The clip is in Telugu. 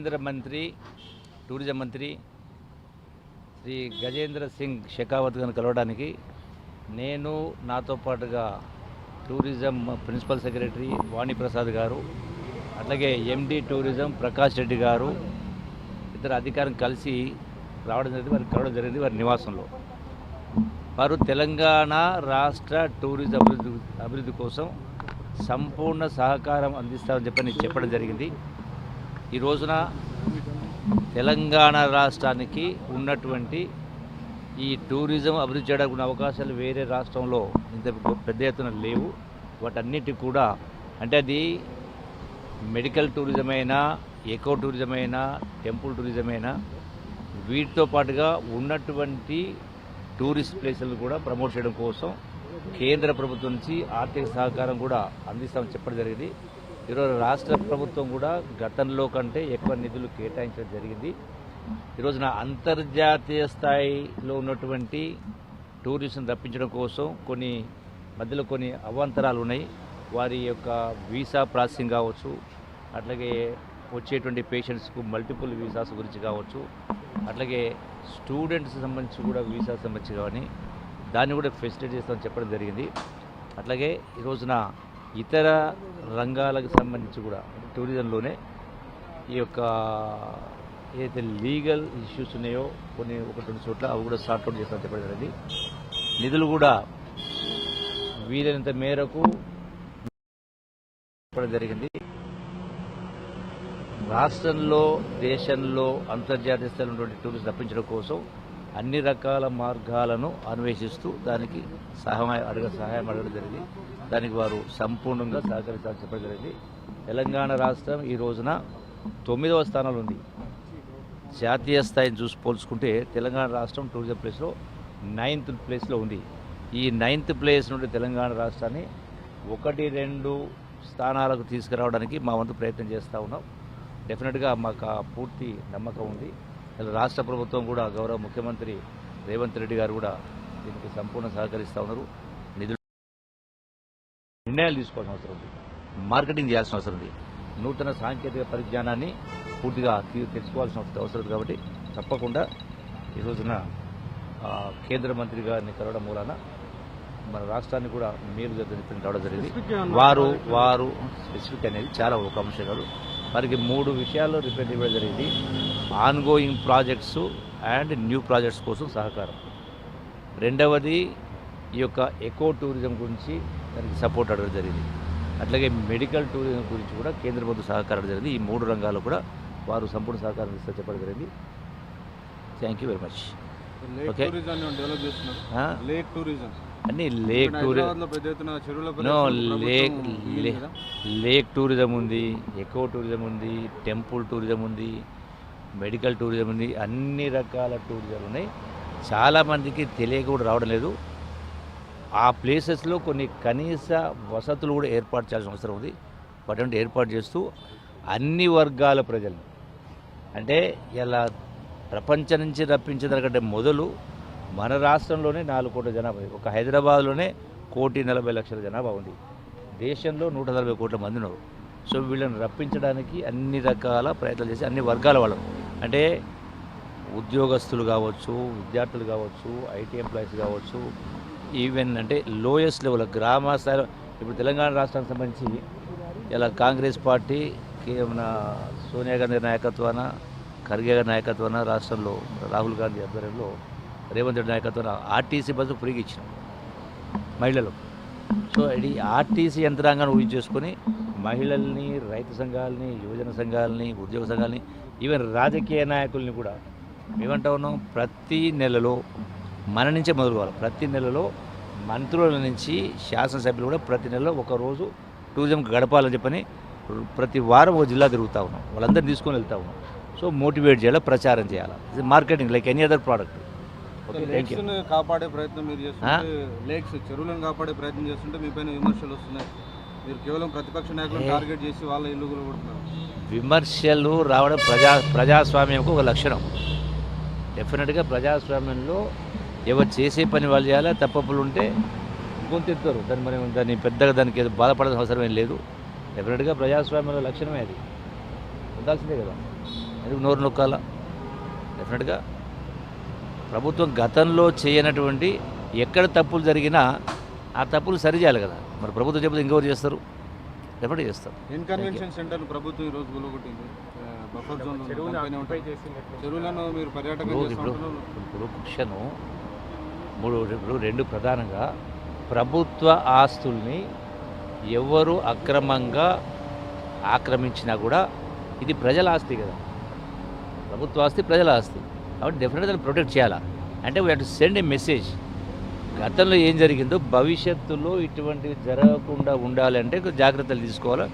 కేంద్ర మంత్రి టూరిజం మంత్రి శ్రీ గజేంద్ర సింగ్ షెకావత్ గారిని కలవడానికి నేను నాతో పాటుగా టూరిజం ప్రిన్సిపల్ సెక్రటరీ వాణిప్రసాద్ గారు అట్లాగే ఎండి టూరిజం ప్రకాష్ రెడ్డి గారు ఇద్దరు అధికారం కలిసి రావడం జరిగింది. వారికి కలవడం జరిగింది వారి నివాసంలో. వారు తెలంగాణ రాష్ట్ర టూరిజం అభివృద్ధి అభివృద్ధి కోసం సంపూర్ణ సహకారం అందిస్తామని చెప్పని చెప్పడం జరిగింది. ఈ రోజున తెలంగాణ రాష్ట్రానికి ఉన్నటువంటి ఈ టూరిజం అభివృద్ధి చేయడానికి అవకాశాలు వేరే రాష్ట్రంలో ఇంత పెద్ద ఎత్తున లేవు. వాటన్నిటి కూడా అంటే అది మెడికల్ టూరిజం అయినా ఎకో టూరిజం అయినా టెంపుల్ టూరిజం అయినా వీటితో పాటుగా ఉన్నటువంటి టూరిస్ట్ ప్లేసులను కూడా ప్రమోట్ చేయడం కోసం కేంద్ర ప్రభుత్వం నుంచి ఆర్థిక సహకారం కూడా అందిస్తామని చెప్పడం జరిగింది. ఈరోజు రాష్ట్ర ప్రభుత్వం కూడా గతంలో కంటే ఎక్కువ నిధులు కేటాయించడం జరిగింది. ఈరోజున అంతర్జాతీయ స్థాయిలో ఉన్నటువంటి టూరిస్ట్ని రప్పించడం కోసం కొన్ని మధ్యలో కొన్ని అవాంతరాలు ఉన్నాయి. వారి యొక్క వీసా ప్రాసెసింగ్ కావచ్చు అట్లాగే వచ్చేటువంటి పేషెంట్స్కు మల్టిపుల్ వీసాస్ గురించి కావచ్చు అట్లాగే స్టూడెంట్స్ సంబంధించి కూడా వీసా సంబంధించి కానీ దాన్ని కూడా ఫెసిలిటీ చేస్తామని చెప్పడం జరిగింది. అట్లాగే ఈ రోజున ఇతర రంగాలకు సంబంధించి కూడా టూరిజంలోనే ఈ యొక్క ఏదైతే లీగల్ ఇష్యూస్ ఉన్నాయో కొన్ని ఒకటి రెండు చోట్ల అవి కూడా సార్ట్అవుట్ చేసినట్టు చెప్పడం జరిగింది. నిధులు కూడా వీలైనంత మేరకు చెప్పడం జరిగింది. రాష్ట్రంలో దేశంలో అంతర్జాతీయ స్థాయిలో ఉన్నటువంటి టూరిస్ట్ తప్పించడం కోసం అన్ని రకాల మార్గాలను అన్వేషిస్తూ దానికి సహాయం అడగ సహాయం అడగడం జరిగింది. దానికి వారు సంపూర్ణంగా సహకరించాలని చెప్పడం జరిగింది. తెలంగాణ రాష్ట్రం ఈ రోజున తొమ్మిదవ స్థానంలో ఉంది జాతీయ స్థాయిని చూసి పోల్చుకుంటే తెలంగాణ రాష్ట్రం టూరిజం ప్లేస్లో నైన్త్ ప్లేస్లో ఉంది. ఈ నైన్త్ ప్లేస్ నుండి తెలంగాణ రాష్ట్రాన్ని ఒకటి రెండు స్థానాలకు తీసుకురావడానికి మా వంతు ప్రయత్నం చేస్తూ ఉన్నాం. డెఫినెట్గా మాకు ఆ పూర్తి నమ్మకం ఉంది. రాష్ట్ర ప్రభుత్వం కూడా గౌరవ ముఖ్యమంత్రి రేవంత్ రెడ్డి గారు కూడా దీనికి సంపూర్ణ సహకరిస్తూ ఉన్నారు. నిధులు నిర్ణయాలు తీసుకోవాల్సిన అవసరం ఉంది. మార్కెటింగ్ చేయాల్సిన అవసరం ఉంది. నూతన సాంకేతిక పరిజ్ఞానాన్ని పూర్తిగా తీ- తెచ్చుకోవాల్సిన అవసరం ఉంది కాబట్టి తప్పకుండా ఈ రోజున కేంద్ర మంత్రి గారిని కలవడం మూలాన మన రాష్ట్రాన్ని కూడా మేలు రావడం జరిగింది. వారు వారు స్పెసిఫిక్ అనేది చాలా ఒక అంశం వారికి మూడు విషయాల్లో రిపేర్ ఇవ్వడం జరిగింది. Ongoing projects and new projects కోసం సహకారం. రెండవది ఈ యొక్క ఎకో టూరిజం గురించి దానికి సపోర్ట్ అడగడం జరిగింది. అట్లాగే మెడికల్ టూరిజం గురించి కూడా కేంద్ర ప్రభుత్వం సహకారం జరిగింది. ఈ మూడు రంగాల్లో కూడా వారు సంపూర్ణ సహకారం ఇస్తే చెప్పడం జరిగింది. Thank you very much lake tourism. అన్ని lake tourism lake. Lake tourism ఉంది ఎకో టూరిజం ఉంది టెంపుల్ టూరిజం ఉంది మెడికల్ టూరిజం ఉంది అన్ని రకాల టూరిజం ఉన్నాయి. చాలామందికి తెలియక కూడా రావడం లేదు. ఆ ప్లేసెస్లో కొన్ని కనీస వసతులు కూడా ఏర్పాటు చేయాల్సిన అవసరం ఉంది. వాటి ఏర్పాటు చేస్తూ అన్ని వర్గాల ప్రజలు అంటే ఇలా ప్రపంచం నుంచి రప్పించదకంటే మొదలు మన రాష్ట్రంలోనే నాలుగు కోట్ల జనాభా ఒక హైదరాబాద్లోనే కోటి నలభై లక్షల జనాభా ఉంది. దేశంలో నూట నలభై కోట్ల మంది ఉన్నారు. సో వీళ్ళని రప్పించడానికి అన్ని రకాల ప్రయత్నాలు చేసి అన్ని వర్గాల వాళ్ళు. అంటే ఉద్యోగస్తులు కావచ్చు విద్యార్థులు కావచ్చు ఐటీ ఎంప్లాయీస్ కావచ్చు ఈవెన్ అంటే లోయెస్ట్ లెవెల్ గ్రామ స్థాయిలో ఇప్పుడు తెలంగాణ రాష్ట్రానికి సంబంధించి ఇలా కాంగ్రెస్ పార్టీ కే- మన సోనియా గాంధీ నాయకత్వాన ఖర్గే గారి నాయకత్వాన రాష్ట్రంలో రాహుల్ గాంధీ ఆధ్వర్యంలో రేవంత్ రెడ్డి నాయకత్వంలో ఆర్టీసీ బస్సు ఫ్రీగా ఇచ్చినాం మహిళలు సో ఇది ఆర్టీసీ యంత్రాంగాన్ని ఊహించేసుకొని మహిళల్ని రైతు సంఘాలని యువజన సంఘాలని ఉద్యోగ సంఘాలని ఈవెన్ రాజకీయ నాయకుల్ని కూడా ఏమంటా ఉన్నాం ప్రతి నెలలో మన నుంచే మొదలుకోవాలి. ప్రతి నెలలో మంత్రుల నుంచి శాసనసభ్యులు కూడా ప్రతి నెలలో ఒకరోజు టూరిజం గడపాలని చెప్పని ప్రతి వారం ఒక జిల్లా తిరుగుతూ ఉన్నాం. వాళ్ళందరినీ తీసుకొని వెళ్తూ ఉన్నాం. సో మోటివేట్ చేయాలి ప్రచారం చేయాలి? ఇది marketing like any other product కాపాడే ప్రయత్నం మీరు చేస్తుంటే లేక్స్ చెరువులను కాపాడే ప్రయత్నం చేస్తుంటే మీ పైన విమర్శలు వస్తున్నాయి. మీరు కేవలం ప్రతిపక్ష నాయకులను టార్గెట్ చేసి వాళ్ళ ఇల్లు కూడా కొడుతున్నారు. విమర్శలు రావడం ప్రజా ప్రజాస్వామ్యంకు ఒక లక్షణం. డెఫినెట్గా ప్రజాస్వామ్యంలో ఎవరు చేసే పని వాళ్ళు చేయాలా తప్పప్పులు ఉంటే గొంతెత్తారు దాన్ని మనం దాన్ని పెద్దగా దానికి ఏదో బాధపడాల్సిన అవసరం ఏం లేదు. డెఫినెట్గా ప్రజాస్వామ్యంలో లక్షణమే అది. ఉండాల్సిందే కదా. ఎందుకు నోరు నొక్కాల? డెఫినెట్గా ప్రభుత్వం గతంలో చేయనటువంటి ఎక్కడ తప్పులు జరిగినా ఆ తప్పులు సరిచేయాలి కదా. మరి ప్రభుత్వం చెప్తే ఇంకెవరు చేస్తారు? డెఫినెట్గా చేస్తారు. ఇన్కన్వెన్షన్ సెంటర్ ప్రభుత్వం ఈ రోజు గులగొట్టింది. బఫర్ జోన్ చెరువులను మీరు పర్యాటకం. ఇప్పుడు క్వశ్చను. మూడు ఇప్పుడు రెండు ప్రధానంగా ప్రభుత్వ ఆస్తుల్ని ఎవరు అక్రమంగా ఆక్రమించినా కూడా ఇది ప్రజల ఆస్తి కదా. ప్రభుత్వ ఆస్తి ప్రజల ఆస్తి. కాబట్టి డెఫినెట్గా దాన్ని ప్రొటెక్ట్ చేయాలా? అంటే we to send a message గతంలో ఏం జరిగిందో భవిష్యత్తులో ఇటువంటివి జరగకుండా ఉండాలంటే జాగ్రత్తలు తీసుకోవాలి?